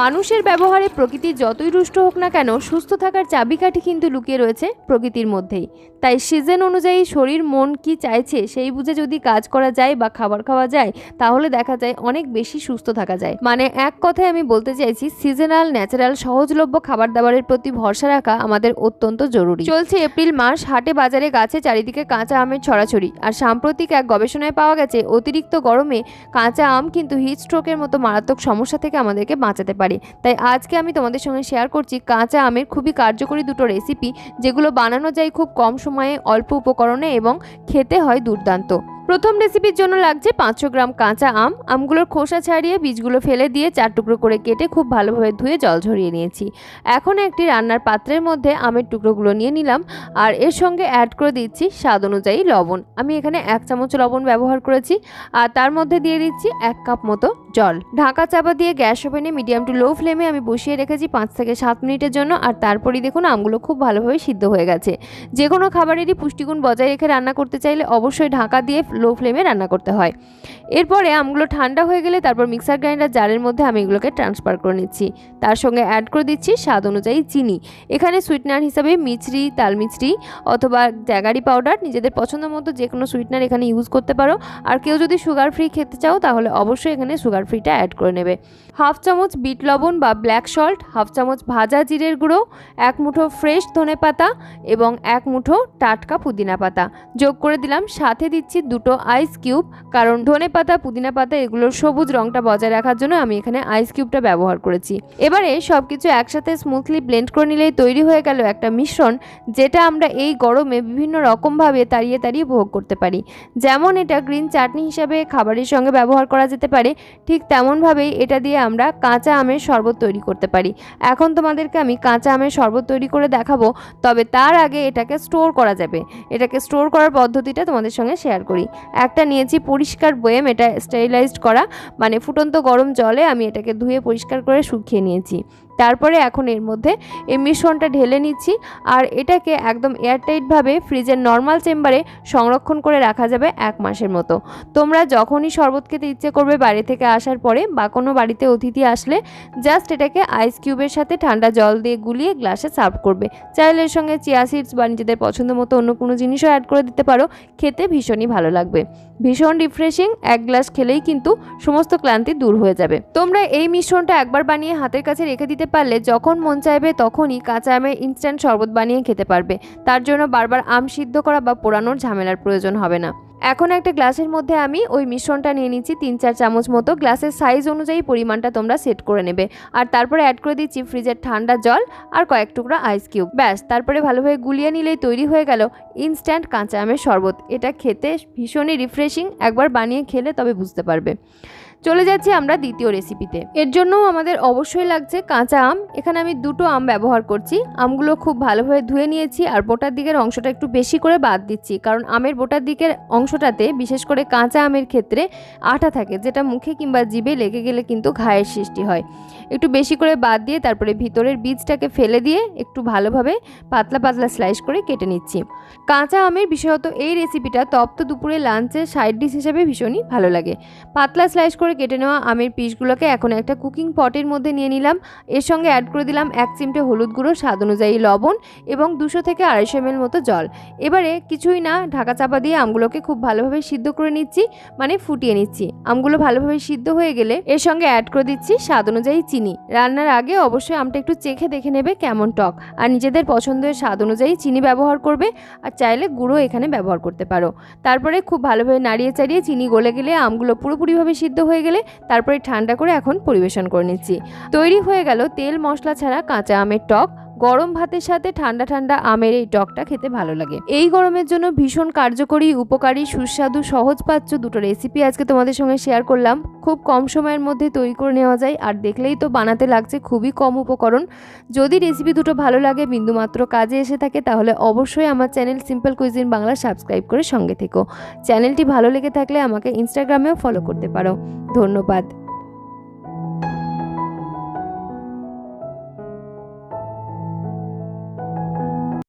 মানুষের ব্যবহারে প্রকৃতি যতই রুষ্ট হোক না কেন, সুস্থ থাকার চাবিকাঠি কিন্তু লুকিয়ে রয়েছে প্রকৃতির মধ্যেই। তাই সিজন অনুযায়ী শরীর, মন কি চাইছে সেই বুঝে যদি কাজ করা যায় বা খাবার খাওয়া যায়, তাহলে দেখা যায় অনেক বেশি সুস্থ থাকা যায়। মানে এক কথায় আমি বলতে চাইছি, সিজনাল, ন্যাচারাল, সহজলভ্য খাবার দাবারের প্রতি ভরসা রাখা আমাদের অত্যন্ত জরুরি। চলছে এপ্রিল মাস, হাটে বাজারে গাছে চারিদিকে কাঁচা আমের ছড়াছড়ি। আর সাম্প্রতিক এক গবেষণায় পাওয়া গেছে, অতিরিক্ত গরমে কাঁচা আম কিন্তু হিট স্ট্রোকের মতো মারাত্মক সমস্যা থেকে আমাদেরকে বাঁচাতে পারে। তাই আজকে আমি তোমাদের সঙ্গে শেয়ার করছি কাঁচা আমের খুবই কার্যকরী দুটো রেসিপি যেগুলো বানানো যায় খুব কম সময়ে, অল্প উপকরণে এবং খেতে হয় দুর্দান্ত। প্রথম রেসিপির জন্য লাগছে পাঁচশো গ্রাম কাঁচা আম। আমগুলোর খোসা ছাড়িয়ে বীজগুলো ফেলে দিয়ে চার টুকরো করে কেটে খুব ভালোভাবে ধুয়ে জল ঝরিয়ে নিয়েছি। এখন একটি রান্নার পাত্রের মধ্যে আমের টুকরোগুলো নিয়ে নিলাম আর এর সঙ্গে অ্যাড করে দিচ্ছি স্বাদ অনুযায়ী লবণ। আমি এখানে এক চামচ লবণ ব্যবহার করেছি আর তার মধ্যে দিয়ে দিচ্ছি এক কাপ মতো জল। ঢাকা চাপা দিয়ে গ্যাস ওভেনে মিডিয়াম টু লো ফ্লেমে আমি বসিয়ে রেখেছি পাঁচ থেকে সাত মিনিটের জন্য। আর তারপরেই দেখুন, আমগুলো খুব ভালোভাবে সিদ্ধ হয়ে গেছে। যে কোনো খাবারেরই পুষ্টিগুণ বজায় রেখে রান্না করতে চাইলে অবশ্যই ঢাকা দিয়ে লো ফ্লেমে রান্না করতে হয়। এরপরে আমগুলো ঠান্ডা হয়ে গেলে তারপর মিক্সার গ্রাইন্ডার জারের মধ্যে আমি এগুলোকে ট্রান্সফার করে নিচ্ছি। তার সঙ্গে অ্যাড করে দিচ্ছি স্বাদ অনুযায়ী চিনি। এখানে সুইটনার হিসাবে মিচড়ি তালমিচড়ি অথবা জ্যাগারি পাউডার নিজেদের পছন্দ মতো যে কোনো সুইটনার এখানে ইউজ করতে পারো। আর কেউ যদি সুগার ফ্রি খেতে চাও তাহলে অবশ্যই এখানে সুগার ফ্রিটা অ্যাড করে নেবে। হাফ চামচ বিট লবণ বা ব্ল্যাক সল্ট হাফ চামচ ভাজা জিরের গুঁড়ো, এক মুঠো ফ্রেশ ধনে পাতা এবং এক মুঠো টাটকা পুদিনা পাতা। যোগ করে দিলাম, সাথে দিচ্ছি দুটো আইস কিউব কারণ ধনে পাতা, পুদিনা পাতা এগুলোর সবুজ রঙটা বজায় রাখার জন্য আমি এখানে আইস কিউবটা ব্যবহার করেছি। এবারে সব কিছু একসাথে স্মুথলি ব্লেন্ড করে নিলেই তৈরি হয়ে গেল একটা মিশ্রণ, যেটা আমরা এই গরমে বিভিন্ন রকমভাবে তাড়িয়ে তাড়িয়ে ভোগ করতে পারি। যেমন এটা গ্রিন চাটনি হিসাবে খাবারের সঙ্গে ব্যবহার করা যেতে পারে, ঠিক তেমনভাবেই এটা দিয়ে আমরা কাঁচা আমের শরবত তৈরি করতে পারি। এখন তোমাদেরকে আমি কাঁচা আমের শরবত তৈরি করে দেখাবো, তবে তার আগে এটাকে স্টোর করা যাবে। এটাকে স্টোর করার পদ্ধতিটা তোমাদের সঙ্গে শেয়ার করি। একটা নিয়েছি পরিষ্কার বয়েম, এটা স্টেরিলাইজড করা মানে ফুটন্ত গরম জলে আমি এটাকে ধুয়ে পরিষ্কার করে শুকিয়ে নিয়েছি। তারপরে এখন এর মধ্যে এই মিশ্রণটা ঢেলে নিচ্ছি। আর এটাকে একদম এয়ারটাইটভাবে ফ্রিজের নর্মাল চেম্বারে সংরক্ষণ করে রাখা যাবে এক মাসের মতো। তোমরা যখনই শরবত খেতে ইচ্ছে করবে বাড়ি থেকে আসার পরে বা কোনো বাড়িতে অতিথি আসলে জাস্ট এটাকে আইস কিউবের সাথে ঠান্ডা জল দিয়ে গুলিয়ে গ্লাসে সার্ভ করবে। চাইলে এর সঙ্গে চিয়া সিডস বা নিজেদের পছন্দ মতো অন্য কোনো জিনিসও অ্যাড করে দিতে পারো। খেতে ভীষণই ভালো লাগবে। ভীষণ রিফ্রেশিং এক গ্লাস খেলেই কিন্তু সমস্ত ক্লান্তি দূর হয়ে যাবে। তোমরা এই মিশ্রণটা একবার বানিয়ে হাতের কাছে রেখে দিতে পারলে যখন মন চাইবে তখনই কাঁচা আমের ইনস্ট্যান্ট শরবত বানিয়ে খেতে পারবে। তার জন্য বারবার আম সিদ্ধ করা বা পোড়ানোর ঝামেলার প্রয়োজন হবে না। এখন একটা গ্লাসের মধ্যে আমি ওই মিশ্রণটা নিয়ে নিচ্ছি তিন চার চামচ মতো। গ্লাসের সাইজ অনুযায়ী পরিমাণটা তোমরা সেট করে নেবে। আর তারপরে অ্যাড করে দিচ্ছি ফ্রিজের ঠান্ডা জল আর কয়েক টুকরা আইস কিউব ব্যাস, তারপরে ভালোভাবে গুলিয়ে নিলেই তৈরি হয়ে গেল ইনস্ট্যান্ট কাঁচা আমের শরবত। এটা খেতে ভীষণই রিফ্রেশিং একবার বানিয়ে খেলে তবে বুঝতে পারবে। চলে যাচ্ছি আমরা দ্বিতীয় রেসিপিতে এর জন্যও আমাদের অবশ্যই লাগছে কাঁচা আম। এখানে আমি দুটো আম ব্যবহার করছি। আমগুলো খুব ভালোভাবে ধুয়ে নিয়েছি আর বোটার দিকের অংশটা একটু বেশি করে বাদ দিচ্ছি। কারণ আমের বোটার দিকের অংশটাতে, বিশেষ করে কাঁচা আমের ক্ষেত্রে আঠা থাকে, যেটা মুখে কিংবা জিভে লেগে গেলে কিন্তু ঘায়ের সৃষ্টি হয়। একটু বেশি করে বাদ দিয়ে তারপরে ভিতরের বীজটাকে ফেলে দিয়ে একটু ভালোভাবে পাতলা পাতলা স্লাইস করে কেটে নিচ্ছি। কাঁচা আমের বিশেষত এই রেসিপিটা তপ্ত দুপুরে লাঞ্চের সাইড ডিশ হিসেবে ভীষণই ভালো লাগে। পাতলা স্লাইস করে কেটে নেওয়া আমের পিসগুলোকে এখন একটা কুকিং পটের মধ্যে নিয়ে নিলাম। এর সঙ্গে অ্যাড করে দিলাম এক চিমটে হলুদ গুঁড়ো, স্বাদ অনুযায়ী লবণ এবং দুশো থেকে আড়াইশো এমএল মতো জল। এবারে কিছুই না, ঢাকা চাপা দিয়ে আমগুলোকে খুব ভালোভাবে সিদ্ধ করে নিচ্ছি মানে ফুটিয়ে নিচ্ছি। আমগুলো ভালোভাবে সিদ্ধ হয়ে গেলে এর সঙ্গে অ্যাড করে দিচ্ছি স্বাদ অনুযায়ী চিনি। রান্নার আগে অবশ্যই আমটা একটু চেখে দেখে নেবে কেমন টক, আর নিজেদের পছন্দের স্বাদ অনুযায়ী চিনি ব্যবহার করবে, আর চাইলে গুঁড়ো এখানে ব্যবহার করতে পারো। তারপরে খুব ভালোভাবে নাড়িয়ে চাড়িয়ে চিনি গলে গেলে আমগুলো পুরোপুরিভাবে সিদ্ধ হয়ে গেলে তারপরে ঠান্ডা করে এখন পরিবেশন করে নিচ্ছি। তৈরি হয়ে গেল তেল মশলা ছাড়া কাঁচা আমের টক গরম ভাতের সাথে ঠান্ডা ঠান্ডা আমের এই টকটা খেতে ভালো লাগে। এই গরমের জন্য ভীষণ কার্যকরী, উপকারী, সুস্বাদু সহজ সহজপাচ্য দুটো রেসিপি আজকে তোমাদের সঙ্গে শেয়ার করলাম। খুব কম সময়ের মধ্যে তৈরি করে নেওয়া যায় আর দেখলেই তো বানাতে লাগছে খুবই কম উপকরণ। যদি রেসিপি দুটো ভালো লাগে, বিন্দুমাত্র কাজে এসে থাকে, তাহলে অবশ্যই আমার channel simple cuisine Bangla subscribe করে সঙ্গে থেকো। চ্যানেলটি ভালো লেগে থাকলে আমাকে ইনস্টাগ্রামেও ফলো করতে পারো। ধন্যবাদ।